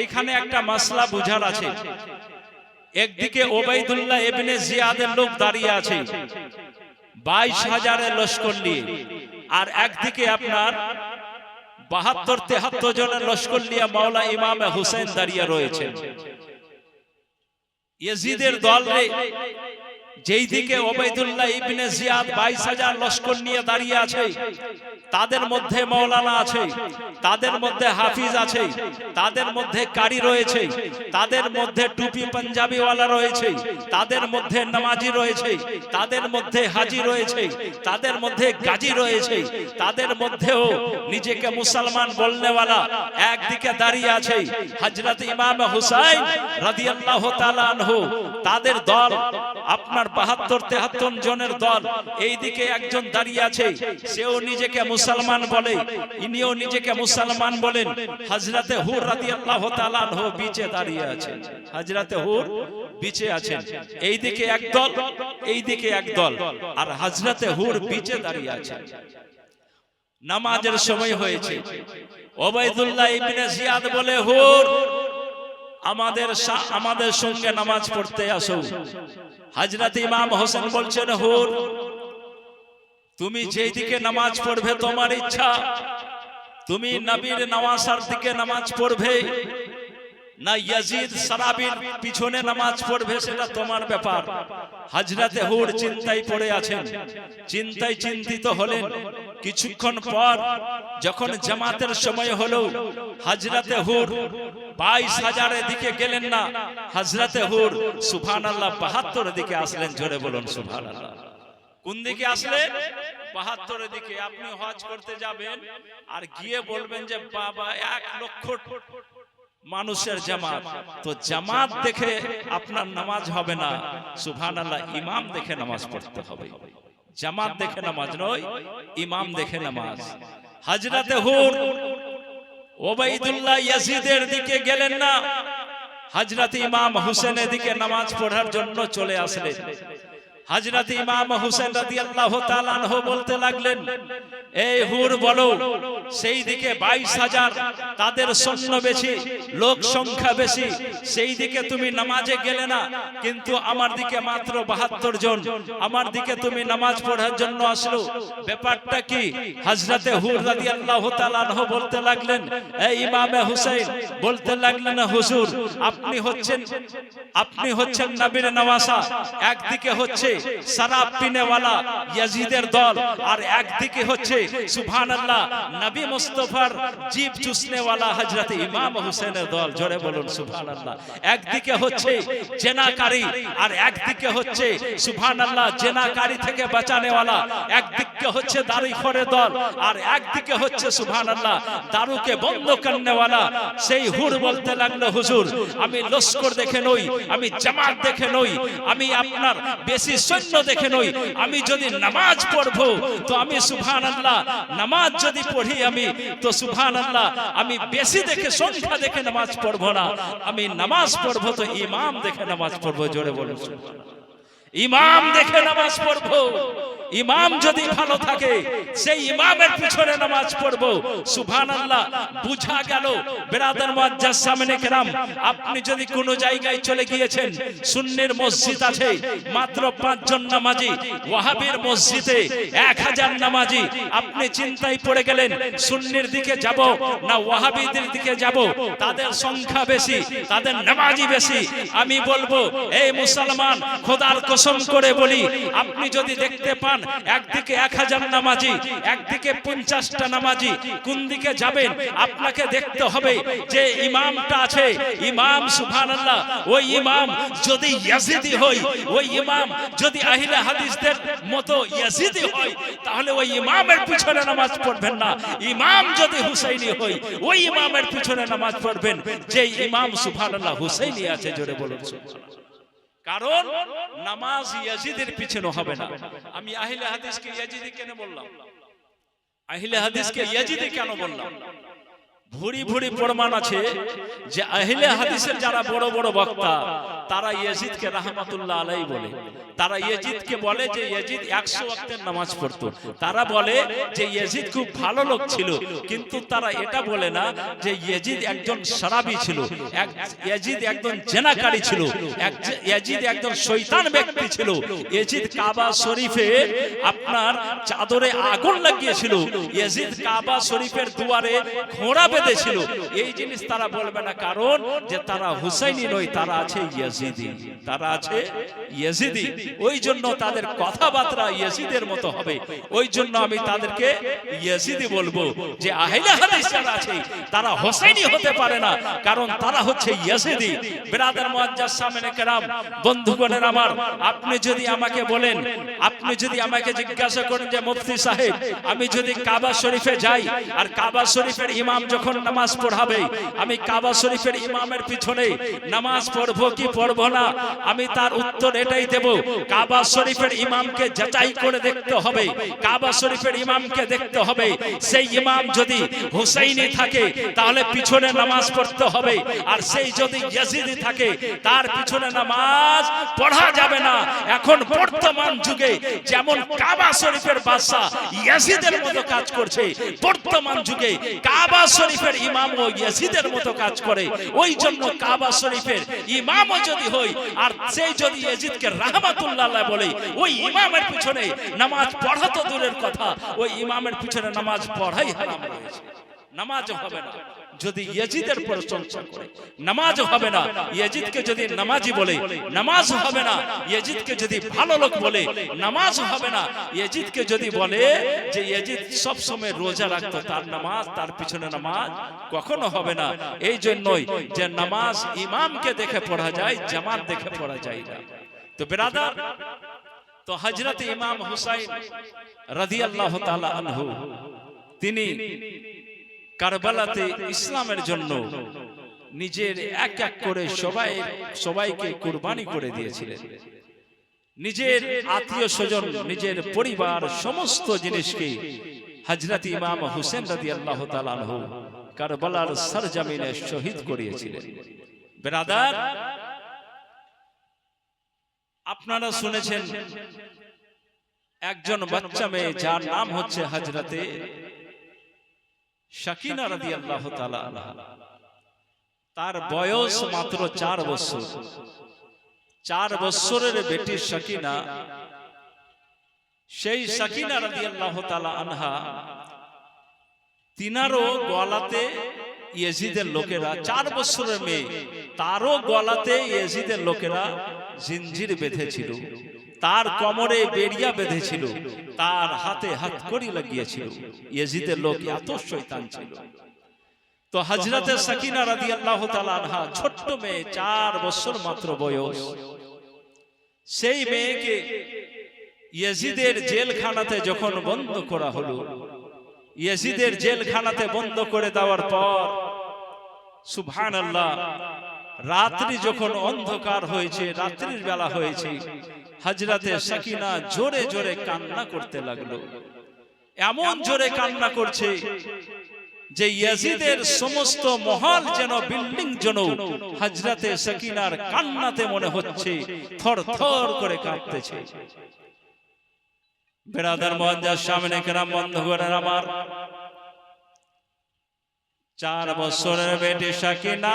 এইখানে একটা মাসলা বুঝার আছে। একদিকে ওবাইদুল্লাহ এবনে জিয়াদের লোক দাঁড়িয়ে আছে। বাইশ হাজারের লস্কর নিয়ে আর একদিকে আপনার বাহাত্তর তেহাত্তর জনের লস্কর নিয়ে মাওলা ইমাম হুসেন দাঁড়িয়ে রয়েছে। ইয়েজিদের দল রে যেই দিকে ওবাইদুল্লাহ ইবনে জিয়াদ বাইশ হাজার লস্কর নিয়ে দাঁড়িয়ে আছে তাদের মধ্যে মৌলানা আছে তাদের মধ্যে হাফিজ আছে তাদের মধ্যে কারি রয়েছে তাদের মধ্যে টুপি পাঞ্জাবিওয়ালা রয়েছে তাদের মধ্যে নামাজি রয়েছে তাদের মধ্যে হাজি রয়েছে তাদের মধ্যে গাজী রয়েছে তাদের মধ্যেও নিজেকে মুসলমান বলনেওয়ালা একদিকে দাঁড়িয়ে আছে হজরত ইমাম হুসাইন রাদিয়াল্লাহু তাআলা আনহু তাদের দল আপনার বাহাত্তর তেহাত্তর জনের দল এই দিকে একজন দাঁড়িয়ে আছে, সেও নিজেকে মুসলমান বলে, ইনিও নিজেকে মুসলমান বলেন। হজরতে হুর রাদি আল্লাহ তালানহ বিচে দাঁড়িয়ে আছেন হজরতে হুর বিচে আছেন। এই দিকে এক দল এই দিকে এক দল, আর হজরতে হুর বিচে দাঁড়িয়ে আছেন নামাজের সময় হয়েছে। ওবাইদুল্লাহ ইবনে জিয়াদ বলে, হুর আমাদের আমাদের সঙ্গে নামাজ পড়তে আসো। হাজরত ইমাম হোসেন বলছেন হুর তুমি যেই দিকে নামাজ পড়বে তোমার ইচ্ছা। তুমি নবীর নওয়াসার দিকে নামাজ পড়বে। না ইয়াজিদ সারাবির পিছনে নামাজ পড়বে সেটা তোমার ব্যাপার। হাজরাতে হুর চিন্তায় পড়ে আছেন। চিন্তায় চিন্তিত হলেন। কিছুক্ষণ পর যখন জামাতের সময় হলো হাজরাতে হুর বাইশ হাজারের দিকে গেলেন না হাজরাতে হুর সুফান আল্লাহ বাহাত্তরের দিকে আসলেন জোরে বলুন সুফান আল্লাহ কোন দিকে আসলেন? বাহাত্তরের দিকে। আপনি হজ করতে যাবেন আর গিয়ে বলবেন যে বাবা এক লক্ষ মানুষের জামাত। তো জামাত দেখে আপনার নামাজ হবে না। সুভান আল্লাহ ইমাম দেখে নামাজ পড়তে হবে। জামাত দেখে নামাজ নয় ইমাম দেখে নামাজ। হাজরাতে হুর ওবাইদুল্লাহ ইয়াজিদের দিকে গেলেন না। হাজরত ইমাম হুসেনের দিকে নামাজ পড়ার জন্য চলে আসলেন। হাজরাত ইমাম হুসেন রাদিয়াল্লাহু তাআলা বলতে লাগলেন এই হুর বলো সেই দিকে বাইশ হাজার তাদের সৈন্য বেশি লোক সংখ্যা বেশি সেই দিকে তুমি নামাজে গেলে না কিন্তু আমার দিকে মাত্র বাহাত্তর জন আমার দিকে তুমি নামাজ পড়ার জন্য আসলো। ব্যাপারটা কি? হাজরাতে হুর রাদিয়াল্লাহু আল্লাহ বলতে লাগলেন এই ইমামে হুসাইন বলতে লাগলেন হুজুর আপনি হচ্ছেন আপনি হচ্ছেন নবীর নওয়াসা একদিকে হচ্ছে শরাব পিনেওয়ালা ইয়াজিদের দল আর একদিকে হচ্ছে সুবহানাল্লাহ নবী মুস্তাফার জীব চুষনেওয়ালা হযরত ইমাম হোসেনের দল জোরে বলুন সুবহানাল্লাহ। একদিকে হচ্ছে জেনাকারী আর একদিকে হচ্ছে সুবহানাল্লাহ জেনাকারী থেকে বাঁচানেওয়ালা। একদিকে হচ্ছে দাড়িখরে দল আর একদিকে হচ্ছে সুবহানাল্লাহ দারুকে বন্ধ করনেওয়ালা। সেই হুর বলতে লাগল হুজুর আমি লস্কর দেখে নই আমি জামাত দেখে নই আমি আপনার বেশি সৈন্য দেখে নই আমি যদি নামাজ পড়ব তো আমি সুবহান আল্লাহ নামাজ যদি পড়ি আমি, তো সুফান আল্লাহ আমি বেশি দেখে সংখ্যা দেখে নামাজ পড়ব না। আমি নামাজ পড়ব তো ইমাম দেখে নামাজ পড়ব, জোরে বলে ইমাম দেখে নামাজ পড়ব। ইমাম যদি ভালো থাকে সেই ইমামের পিছনে নামাজ পড়ব। সুবহান আল্লাহ বুঝা গেল বেরাদার মুআজ্জাজ সামনে কেরাম আপনি যদি কোনো জায়গায় চলে গিয়েছেন শূন্যের মসজিদ আছে মাত্র পাঁচজন নামাজি ওয়াহাবির মসজিদে এক হাজার নামাজি। আপনি চিন্তায় পড়ে গেলেন শূন্যের দিকে যাব না ওয়াহাবিদের দিকে যাব তাদের সংখ্যা বেশি তাদের নামাজি বেশি। আমি বলব এই মুসলমান খোদার কসম করে বলি আপনি যদি দেখতে পান একদিকে এক হাজার নামাজি, একদিকে পঞ্চাশটা নামাজি, কোন দিকে যাবেন? আপনাকে দেখতে হবে যে ইমামটা আছে। ইমাম সুফান আল্লাহ ওই ইমাম যদি ইয়াজিদি হই ওই ইমাম যদি আহিলা হাদিসদের মতো ইয়াজিদি হই তাহলে ওই ইমামের পিছনে নামাজ পড়বেন না। ইমাম যদি হুসাইনি হই ওই ইমামের পিছনে নামাজ পড়বেন। যে ইমাম সুবহান আল্লাহ হুসাইনি আছে, জোরে বলুন। কারণ নামাজ ইয়াজিদের পিছনে হবে না। আমি আহিলে হাদিসকে ইয়াজিদি কেন বললাম? আহিলে হাদিসকে ইয়াজিদি কেন বললাম? ভুরি ভুরি প্রমাণ আছে যে আহলে হাদিসের যারা বড় বড় বক্তা, তারা ইয়াজিদকে রাহমাতুল্লাহ আলাই বলে। তারা ইয়াজিদকে বলে যে ইয়াজিদ একশো ওয়াক্তের নামাজ পড়তো। তারা বলে যে ইয়াজিদ খুব ভালো লোক ছিল, কিন্তু তারা এটা বলে না যে ইয়াজিদ একজন সারাবি ছিল, এক ইয়াজিদ একজন জেনাকারী ছিল, এক- ইয়াজিদ একজন শৈতান ব্যক্তি ছিল। ইয়াজিদ কাবা শরীফে আপনার চাদরে আগুন লাগিয়েছিল। ইয়াজিদ কাবা শরীফের দুয়ারে ঘোড়া বেঁধেছিল এই জিনিস তারা বলবে না, কারণ যে তারা হুসাইনি নয়, তারা আছে ইয়াজিদি। তারা আছে ইয়াজিদি। ওই জন্য তাদের কথাবার্তা ইয়াজিদের মতো হবে। ওই জন্য আমি তাদেরকে ইয়াজিদি বলব যে, আহলে হাদিস যারা আছে, তারা হোসেনি হতে পারে না, কারণ তারা হচ্ছে ইয়াজিদি। বিরাদার মুআজ্জাজ সামনে কেরাম, বন্ধুগণের আমার, আপনি যদি আমাকে বলেন, আপনি যদি আমাকে জিজ্ঞাসা করেন যে, মুফতি সাহেব, আমি যদি কাবা শরীফে যাই, আর কাবা শরীফের ইমাম যখন নামাজ পড়াবে, আমি কাবা শরীফের ইমামের পিছনে নামাজ পড়ব কি পড়ব না, আমি তার উত্তর এটাই দেব, কাবা শরীফের ইমামকে যাচাই করে দেখতে হবে, কাবা শরীফের ইমামকে দেখতে হবে, সেই ইমাম যদি হুসাইনি থাকে, তাহলে পিছনে নামাজ পড়তে হবে, আর সেই যদি ইয়াজিদি থাকে, তার পিছনে নামাজ পড়া যাবে না। এখন বর্তমান যুগে যেমন কাবা শরীফের বাদশা ইয়াজিদের মতো কাজ করছে, বর্তমান যুগে কাবা শরীফের ইমাম ও ইয়াজিদের মতো কাজ করে। ওই জন্য কাবা শরীফের ইমাম যদি হই, আর সেই যদি ইয়াজিদকে রাহমাতুল্লাহ বলে, ওই ইমামের পিছনে নামাজ পড়া তো দূরের কথা, ওই ইমামের পিছনে নামাজ পড়াই হারাম হয়েছে নামাজ হবে না। যদি ইয়াজিদের প্রশংসা করে নামাজ হবে না। ইয়াজিদকে যদি নামাজি বলে নামাজ হবে না। ইয়াজিদকে যদি ভালো লোক বলে নামাজ হবে না। ইয়াজিদকে যদি বলে যে ইয়াজিদ সব সময় রোজা রাখতো তার নামাজ তার পিছনে নামাজ কখনো হবে না। এই জন্যই যে নামাজ ইমামকে দেখে পড়া যায় জামাত দেখে পড়া যায় না। তো বেরাদার তো হজরত ইমাম হুসাইন রাদিয়াল্লাহু তাআলা আনহু তিনি কারবালাতে ইসলামের জন্য নিজের এক এক করে সবাই, সবাইকে কুরবানি করে দিয়েছিলেন। নিজের আত্মীয় স্বজন, নিজের পরিবার, সমস্ত জিনিসকে হজরত ইমাম হুসেন রাদি আল্লাহ কারবালার সরজামিনে শহীদ করিয়েছিলেন। বেরাদার, আপনারা শুনেছেন, একজন বাচ্চা মেয়ে যার নাম হচ্ছে হজরতে শাকিনা রাদি আল্লাহ তার বয়স মাত্র চার বছর। চার বছরের বেটি শাকিনা। সেই শাকিনা রাদি আল্লাহ আনহা তিনারও গলাতে ইয়েজিদের লোকেরা চার বছরের মেয়ে তারও গলাতে ইয়েজিদের লোকেরা জিঞ্জির বেঁধেছিল। তার কোমরে বেড়িয়া বেঁধেছিল তার হাতে হাত করি লাগিয়েছিল। ইয়েজিদের লোক এত শৈতান ছিল। তো হজরতে সাকিনা রাদি আল্লাহ আনহা ছোট্ট মেয়ে চার বছর মাত্র বয়স। সেই মেয়েকে ইয়েজিদের জেলখানাতে যখন বন্ধ করা হলো ইয়েজিদের জেলখানাতে বন্ধ করে দেওয়ার পর সুবহান আল্লাহ রাত্রি যখন অন্ধকার হয়েছে রাত্রির বেলা হয়েছে হজরতে সাকিনা জোরে জোরে কান্না করতে লাগল। এমন জোরে কান্না করছে যে ইয়াজিদের সমস্ত মহল যেন বিল্ডিং যেন হাজরাতে সাকিনার কান্নাতে মনে হচ্ছে থর থর করে কাঁপতেছে। বেড়াদার মহাজার সামনে কেরাম বন্ধ করেন আমার। চার বছরের বেটি সাকিনা